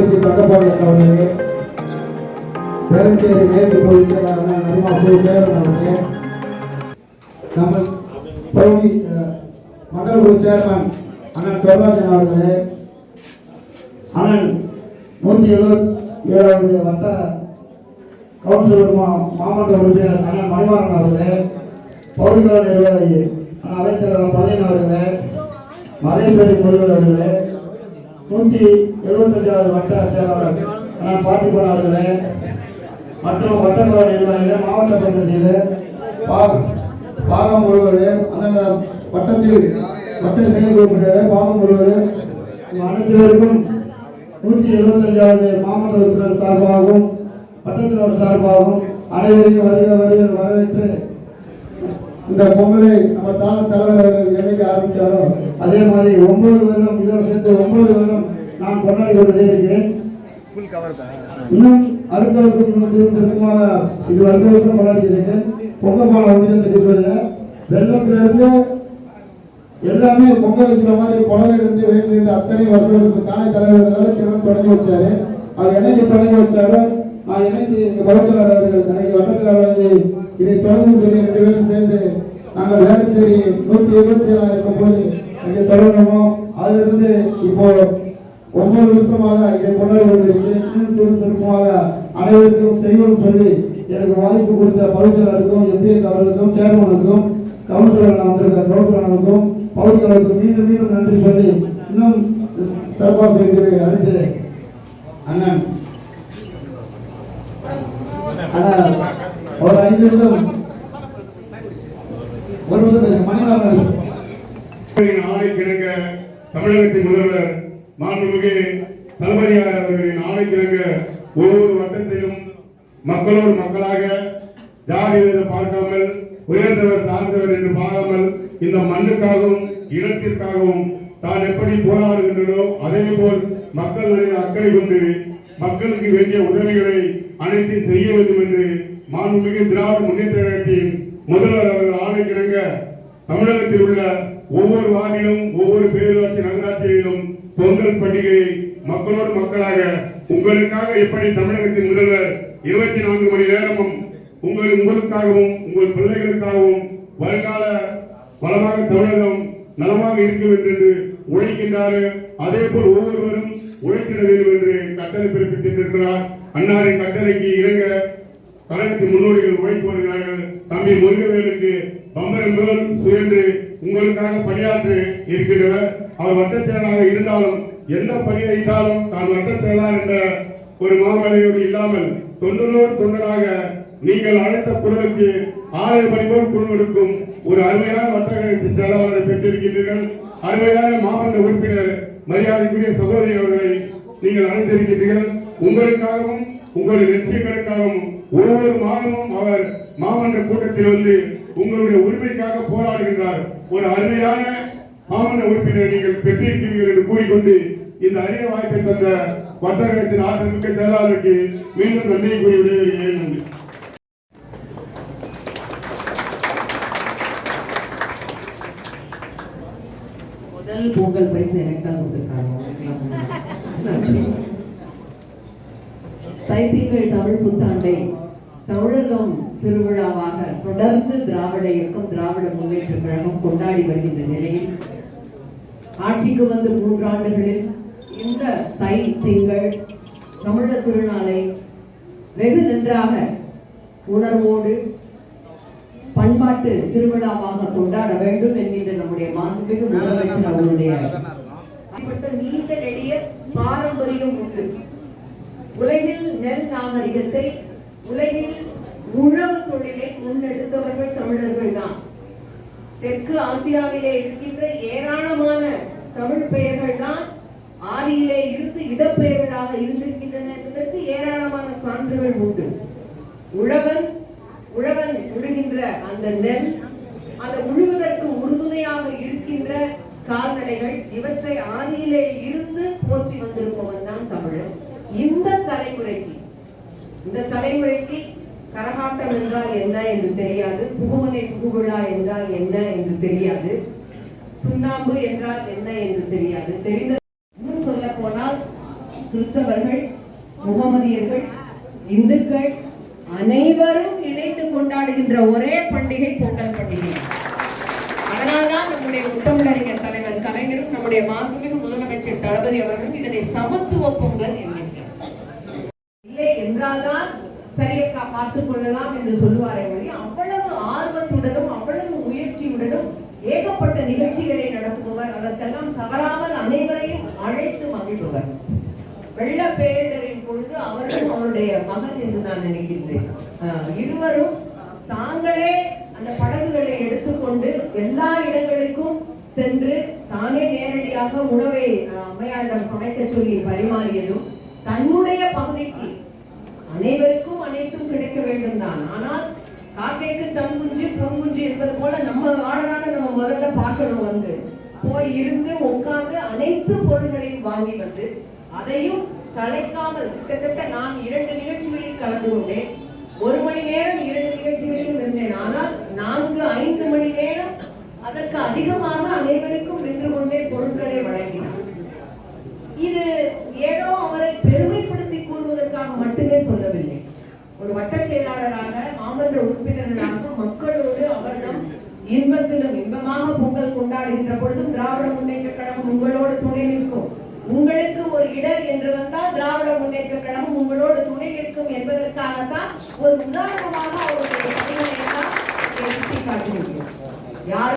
தங்கப்பாடி அவர்களே பேரஞ்சேரி மேற்கு பொதுச்செயலாளர் நர்மா சேகரன் அவர்களே நம்ம பகுதி மக்கள் குழு சேர்மன் அண்ணன் தொடராஜன் அவர்களே அண்ணன் நூற்றி எழுபத்தி ஏழாவது வட்ட கவுன்சிலர் மா- மாமன்ற உறுப்பினர் அண்ணன் மணிமாறன் அவர்களே பகுதிகள நிர்வாகி அண்ணன் அவைத்தலைவர் பழனியன் அவர்களே மகேஸ்வரி முருகன் அவர்களே நூற்றி எழுபத்தஞ்சாவது வட்ட செயலாளர் நான் பாட்டிப்பன் போனார்கள் மற்றும் வட்டக்கலை நிர்வாகிகள் மாவட்ட பகுதியில் பா பாகம் முழுவதும் அந்த வட்டத்தில் வட்ட செயல்படுகிற பாகம் முழுவதும் அனைத்துவருக்கும் நூற்றி எழுபத்தஞ்சாவது மாவட்ட உறுப்பினர் சார்பாகவும் வட்டத்தினர் சார்பாகவும் அனைவரையும் வருக வருக வரவேற்று இந்த பொங்கலை நம்ம தான தலைவர்கள் என்னைக்கு ஆரம்பித்தாலும் அதே மாதிரி ஒன்பது வருடம் இதோட சேர்த்து ஒன்பது வருடம் நான் கொண்டாடி கொண்டே இருக்கிறேன் இன்னும் அடுத்த வருஷம் இது அடுத்த வருஷம் கொண்டாடிக்கிறேன் பொங்கல் பாலம் அப்படின்னு பேர்ல வெள்ளத்துல எல்லாமே பொங்கல் இருக்கிற மாதிரி புடவை இருந்து வேண்டி இருந்து அத்தனை வருஷத்துக்கு தானே தலைவர்களால் சிவன் தொடங்கி வச்சாரு. அது என்னைக்கு தொடங்கி வச்சாரோ நான் என்னைக்கு எங்க பகுச்சலாளர் அவர்கள் எனக்கு இதை தொடர்ந்து சொல்லி ரெண்டு பேரும் சேர்ந்து நாங்கள் வேளச்சேரி நூற்றி இருபத்தி ஏழா இருக்கும் போது இங்கே தொடங்கணுமோ அதிலிருந்து இப்போ ஒவ்வொரு வருஷமாக இதை கொண்டாடி அனைவருக்கும் செய்வோம் சொல்லி எனக்கு வாய்ப்பு கொடுத்த பகுச்சலாருக்கும் எம்பிஎஸ் அவர்களுக்கும் சேர்மனுக்கும் கவுன்சிலர் வந்திருக்க கவுன்சிலருக்கும் பகுதிகளுக்கும் மீண்டும் மீண்டும் நன்றி சொல்லி இன்னும் சிறப்பாக செய்கிறேன் அடுத்து அண்ணன். அண்ணா ஆணைக்கிழங்க தமிழகத்தின் முதல்வர் மாண்புமிகு தளபதியார் அவர்களின் ஆணைக்கிழங்க ஒவ்வொரு வட்டத்திலும் மக்களோடு மக்களாக ஜாதி வித பார்க்காமல் உயர்ந்தவர் தாழ்ந்தவர் என்று பார்க்காமல் இந்த மண்ணுக்காகவும் இனத்திற்காகவும் தான் எப்படி போராடுகின்றனோ அதே போல் மக்கள் அக்கறை கொண்டு மக்களுக்கு வேண்டிய உதவிகளை அனைத்தையும் செய்ய வேண்டும் என்று மாண்புமிகு திராவிட முன்னேற்ற கழகத்தின் முதல்வர் அவர்கள் ஆணைக்கிழங்க தமிழகத்தில் உள்ள ஒவ்வொரு வார்டிலும் ஒவ்வொரு பேரூராட்சி நகராட்சியிலும் பொங்கல் பண்டிகையை மக்களோடு மக்களாக உங்களுக்காக எப்படி தமிழகத்தின் முதல்வர் இருபத்தி நான்கு மணி நேரமும் உங்கள் உங்களுக்காகவும் உங்கள் பிள்ளைகளுக்காகவும் வருங்கால வளமாக தமிழகம் நலமாக இருக்க வேண்டும் என்று உழைக்கின்றாரு. அதே போல் ஒவ்வொருவரும் உழைத்திட வேண்டும் என்று கட்டளை பிறப்பித்திருக்கிறார். அன்னாரின் கட்டளைக்கு இணங்க கழகத்து முன்னோடிகள் உழைத்து வருகிறார்கள். தம்பி முருகவேலுக்கு பம்பரம் சுயந்து சுயன்று உங்களுக்காக பணியாற்று இருக்கின்றவர். அவர் வட்ட செயலாக இருந்தாலும் எந்த பணியாயிட்டாலும் தான் வட்ட செயலாளர் என்ற ஒரு மாமலையோடு இல்லாமல் தொண்டனோடு தொண்டராக நீங்கள் அழைத்த குரலுக்கு ஆலய பணிபோல் குழு எடுக்கும் ஒரு அருமையான வட்ட கழகத்தின் செயலாளரை பெற்றிருக்கின்றீர்கள். அருமையான மாவட்ட உறுப்பினர் மரியாதைக்குரிய சகோதரி அவர்களை நீங்கள் அழைத்திருக்கின்றீர்கள். உங்களுக்காகவும் உங்களுடைய லட்சியங்களுக்காகவும் ஒவ்வொரு மாதமும் அவர் மாமன்ற கூட்டத்தில் வந்து உங்களுடைய உரிமைக்காக போராடுகின்றார். ஒரு அருமையான மாமன்ற உறுப்பினரை நீங்கள் பெற்றிருக்கிறீர்கள் என்று கூறிக்கொண்டு இந்த அரிய வாய்ப்பை தந்த வட்டகத்தின் ஆற்றல்மிக்க செயலாளருக்கு மீண்டும் நன்றியை கூறி விடைபெறுகிறேன். நன்றி. முதல் பொங்கல் பரிசு எனக்கு தான் கொடுத்துருக்காங்க. தைப்பீங்கள் தமிழ் புத்தாண்டை. தமிழகம் திருவிழாவாக தொடர்ந்து திராவிட இயக்கம் திராவிட முன்னேற்ற கழகம் கொண்டாடி வருகின்ற நிலையில் ஆட்சிக்கு வந்து மூன்றாண்டுகளில் இந்த தை திங்கள் தமிழர் திருநாளை வெகு நன்றாக உணர்வோடு பண்பாட்டு திருவிழாவாக கொண்டாட வேண்டும் என்கின்ற நம்முடைய மாண்புமிகு முதலமைச்சர் அவருடைய நீண்ட நெடிய பாரம்பரியம் உண்டு. உலகில் நெல் நாகரிகத்தை உலகில் உழவு தொழிலை முன்னெடுத்தவர்கள் தமிழர்கள் தான். தெற்கு ஆசியாவிலே இருக்கின்ற ஏராளமான தமிழ் பெயர்கள் தான் ஆதியிலே இருந்து இடப்பெயர்களாக இருந்திருக்கின்றன என்பதற்கு ஏராளமான சான்றுகள் உண்டு. உழவன் உழவன் உழுகின்ற அந்த நெல் அந்த உழுவதற்கு உறுதுணையாக இருக்கின்ற கால்நடைகள் இவற்றை ஆதியிலே இருந்து போற்றி வந்திருப்பவன் தான் தமிழன். இந்த தலைமுறைக்கு இந்த தலைமுறைக்கு கரகாட்டம் என்றால் என்ன என்று தெரியாது புகுமனை புகுவிழா என்றால் என்ன என்று தெரியாது சுண்ணாம்பு என்றால் என்ன என்று தெரியாது. தெரிந்த இன்னும் சொல்ல போனால் கிறிஸ்தவர்கள் முகமதியர்கள் இந்துக்கள் அனைவரும் இணைத்து கொண்டாடுகின்ற ஒரே பண்டிகை பொங்கல் பண்டிகை. அதனால்தான் நம்முடைய முத்தமிழறிஞர் தலைவர் கலைஞரும் நம்முடைய மாண்புமிகு முதலமைச்சர் தளபதி அவர்களும் இதனை சமத்துவ பொங்கல் என்கிறார் என்றால்தான் சரியக்கா பார்த்துக் கொள்ளலாம் என்று சொல்லுவாரே ஒழி அவ்வளவு ஆர்வத்துடனும் அவ்வளவு முயற்சியுடனும் ஏகப்பட்ட நிகழ்ச்சிகளை நடத்துபவர். அதற்கெல்லாம் தவறாமல் அனைவரையும் அழைத்து மகிழ்பவர். வெள்ள பேரிடரின் பொழுது அவரும் அவருடைய மகன் என்று நான் நினைக்கின்றேன். இருவரும் தாங்களே அந்த படகுகளை எடுத்துக்கொண்டு எல்லா இடங்களுக்கும் சென்று தானே நேரடியாக உணவை அம்மையாரிடம் சமைக்க சொல்லி பரிமாறியதும் தன்னுடைய பகுதிக்கு அனைவருக்கும் அனைத்தும் கிடைக்க வேண்டும் தான் ஆனால் காக்கைக்கு தன் குஞ்சு பொன் குஞ்சு என்பது போல நம்ம வாடகான நம்ம முதல்ல பார்க்கணும் வந்து. போய் இருந்து உட்கார்ந்து அனைத்து பொருள்களையும் வாங்கி வந்து அதையும் சளைக்காமல் கிட்டத்தட்ட நான் இரண்டு நிகழ்ச்சிகளில் கலந்து கொண்டேன். ஒரு மணி நேரம் இரண்டு நிகழ்ச்சிகளிலும் இருந்தேன். ஆனால் நான்கு ஐந்து மணி நேரம் அதற்கு அதிகமாக அனைவருக்கும் நின்று கொண்டே பொருட்களை வழங்கினார் இது ஏதோ அவரை பெருமைப்படுத்தி கூறுவதற்காக மட்டுமே சொல்லவில்லை ஒரு வட்ட செயலாளராக மாமன்ற உறுப்பினர்களாக மக்களோடு அவரிடம் இன்பத்திலும் இன்பமாக பொங்கல் கொண்டாடுகின்ற பொழுதும் திராவிட முன்னேற்ற கழகம் உங்களோடு துணை நிற்கும். உங்களுக்கு ஒரு இடர் என்று வந்தால் திராவிட முன்னேற்ற கழகம் உங்களோடு துணை நிற்கும் என்பதற்காகத்தான் ஒரு உதாரணமாக அவருடைய பணிகளை எல்லாம் சுட்டி காட்டியிருக்கிறோம் யார்